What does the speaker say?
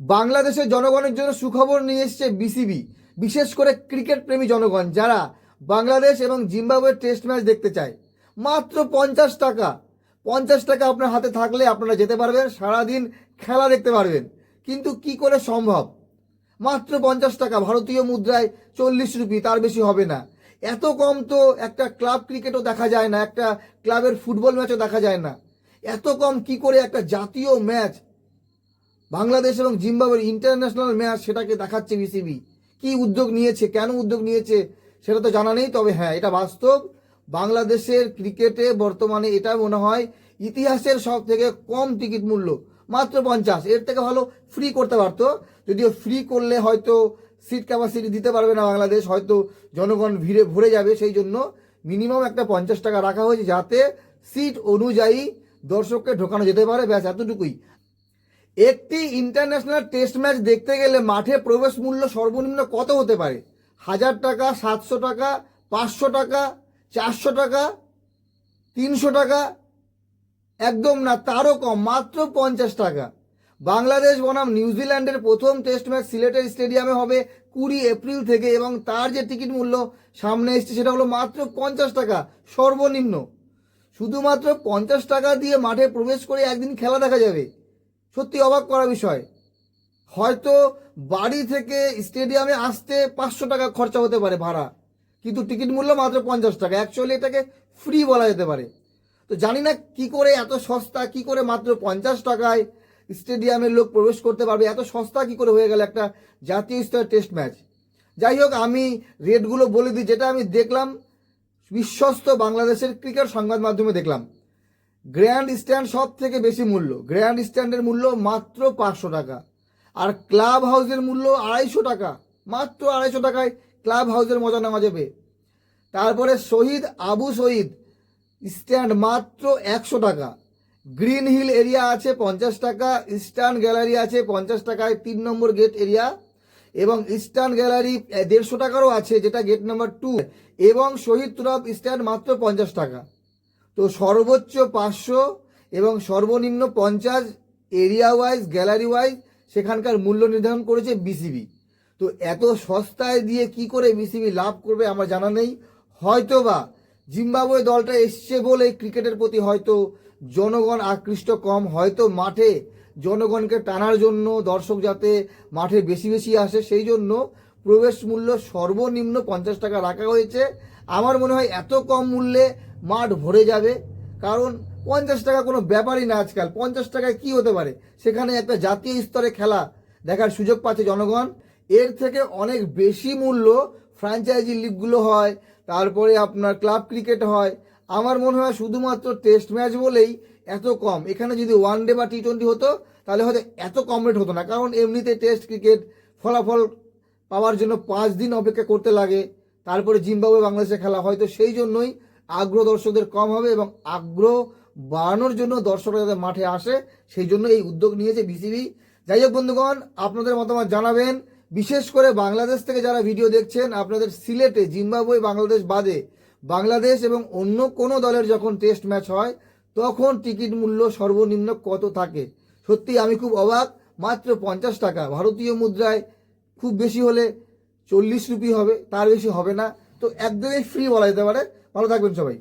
বাংলাদেশের জনগণের জন্য সুখবর নিয়ে এসছে বিসিবি, বিশেষ করে ক্রিকেট প্রেমী জনগণ, যারা বাংলাদেশ এবং জিম্বাবুয়ের টেস্ট ম্যাচ দেখতে চায়। মাত্র পঞ্চাশ টাকা পঞ্চাশ টাকা আপনার হাতে থাকলে আপনারা যেতে পারবেন, সারাদিন খেলা দেখতে পারবেন। কিন্তু কি করে সম্ভব? মাত্র পঞ্চাশ টাকা, ভারতীয় মুদ্রায় চল্লিশ রুপি, তার বেশি হবে না। এত কম তো একটা ক্লাব ক্রিকেটও দেখা যায় না, একটা ক্লাবের ফুটবল ম্যাচও দেখা যায় না। এত কম কি করে একটা জাতীয় ম্যাচ বাংলাদেশ এবং জিম্বাবুয়ের ইন্টারন্যাশনাল ম্যাচ সেটাকে দেখাচ্ছে বিসিবি কি উদ্যোগ নিয়েছে, কেন উদ্যোগ নিয়েছে, সেটা তো জানা নেই, তবে হ্যাঁ এটা বাস্তব। বাংলাদেশের ক্রিকেটে বর্তমানে এটা মনে হয় ইতিহাসের সব থেকে কম টিকিট মূল্য, মাত্র পঞ্চাশ। এর থেকে ভালো ফ্রি করতে পারতো। যদিও ফ্রি করলে হয়তো সিট ক্যাপাসিটি দিতে পারবে না বাংলাদেশ, হয়তো জনগণ ভিড়ে ভরে যাবে, সেই জন্য মিনিমাম একটা পঞ্চাশ টাকা রাখা হয়েছে যাতে সিট অনুযায়ী দর্শককে ঢোকানো যেতে পারে। ব্যাস, এতটুকুই। একটি ইন্টারন্যাশনাল টেস্ট ম্যাচ দেখতে গেলে মাঠে প্রবেশ মূল্য সর্বনিম্ন কত হতে পারে? হাজার টাকা, সাতশো টাকা, পাঁচশো টাকা, চারশো টাকা, তিনশো টাকা? একদম না, তারও কম, মাত্র পঞ্চাশ টাকা। বাংলাদেশ বনাম নিউজিল্যান্ডের প্রথম টেস্ট ম্যাচ সিলেটের স্টেডিয়ামে হবে কুড়ি এপ্রিল থেকে এবং তার যে টিকিট মূল্য সামনে এসছে সেটা হলো মাত্র পঞ্চাশ টাকা, সর্বনিম্ন। শুধুমাত্র পঞ্চাশ টাকা দিয়ে মাঠে প্রবেশ করে একদিন খেলা দেখা যাবে। সত্যি অবাক করা বিষয়। হয়তো বাড়ি থেকে স্টেডিয়ামে আসতে পাঁচশো টাকা খরচা হতে পারে ভাড়া, কিন্তু টিকিট মূল্য মাত্র পঞ্চাশ টাকা। অ্যাকচুয়ালি এটাকে ফ্রি বলা যেতে পারে। তো জানি না কি করে এত সস্তা, কি করে মাত্র পঞ্চাশ টাকায় স্টেডিয়ামের লোক প্রবেশ করতে পারবে, এত সস্তা কি করে হয়ে গেল একটা জাতীয় স্তরের টেস্ট ম্যাচ যাই হোক, আমি রেটগুলো বলে দিই, যেটা আমি দেখলাম, বিশ্বস্ত বাংলাদেশের ক্রিকেট সংবাদ মাধ্যমে দেখলাম। গ্র্যান্ড স্ট্যান্ড সব থেকে বেশি মূল্য। গ্র্যান্ড স্ট্যান্ডের মূল্য মাত্র পাঁচশো টাকা। আর ক্লাব হাউসের মূল্য আড়াইশো টাকা। মাত্র আড়াইশো টাকায় ক্লাব হাউসের মজা নেওয়া যাবে। তারপরে শহীদ আবু শহীদ স্ট্যান্ড মাত্র একশো টাকা। গ্রিন হিল এরিয়া আছে পঞ্চাশ টাকা ইস্টার্ন গ্যালারি আছে পঞ্চাশ টাকায় তিন নম্বর গেট এরিয়া এবং ইস্টার্ন গ্যালারি দেড়শো টাকারও আছে, যেটা গেট নাম্বার টু এবং শহীদ তুরফ স্ট্যান্ড মাত্র পঞ্চাশ টাকা। তো সর্বোচ্চ পাঁচশো এবং সর্বনিম্ন পঞ্চাশ এরিয়া ওয়াইজ গ্যালারি ওয়াইজ সেখানকার মূল্য নির্ধারণ করেছে বিসিবি তো এত সস্তায় দিয়ে কি করে বিসিবি লাভ করবে আমার জানা নেই। হয়তো বা জিম্বাবুয়ে দলটা এসছে বলে ক্রিকেটের প্রতি হয়তো জনগণ আকৃষ্ট কম, হয়তো মাঠে জনগণকে টানার জন্য দর্শক যাতে মাঠে বেশি বেশি আসে, সেই জন্য প্রবেশ মূল্য সর্বনিম্ন পঞ্চাশ টাকা রাখা হয়েছে। আমার মনে হয় এত কম মূল্যে মাঠ ভরে যাবে। কারণ পঞ্চাশ টাকা কোনো ব্যাপারই না আজকাল। পঞ্চাশ টাকায় কি হতে পারে? সেখানে একটা জাতীয় স্তরে খেলা দেখার সুযোগ পাচ্ছে জনগণ। এর থেকে অনেক বেশি মূল্য ফ্র্যাঞ্চাইজি লিগগুলো হয়। তারপরে আপনার ক্লাব ক্রিকেট হয়। আমার মনে হয় শুধুমাত্র টেস্ট ম্যাচ বলেই এত কম। এখানে যদি ওয়ান ডে বা টি টোয়েন্টি হতো, তাহলে হয়তো এত কম রেট হতো না। কারণ এমনিতে টেস্ট ক্রিকেট ফলাফল পাওয়ার জন্য পাঁচ দিন অপেক্ষা করতে লাগে। তারপরে জিম্বাবুয়ে বাংলাদেশে খেলা হয়তো সেই জন্যই আগ্রহ দর্শকদের কম হবে এবং আগ্রহ বাড়ানোর জন্য দর্শকরা যাতে মাঠে আসে, সেই জন্য এই উদ্যোগ নিয়েছে বিসিবি। যাই হোক বন্ধুগণ, আপনাদের মতামত জানাবেন। বিশেষ করে বাংলাদেশ থেকে যারা ভিডিও দেখছেন, আপনাদের সিলেটে জিম্বাবুয়ে বাংলাদেশ বাদে বাংলাদেশ এবং অন্য কোনো দলের যখন টেস্ট ম্যাচ হয়, তখন টিকিট মূল্য সর্বনিম্ন কত থাকে? সত্যি আমি খুব অবাক, মাত্র পঞ্চাশ টাকা। ভারতীয় মুদ্রায় খুব বেশি হলে চল্লিশ রুপি হবে, তার বেশি হবে না। তো একদমই ফ্রি বলা যেতে পারে। ভালো থাকবেন সবাই।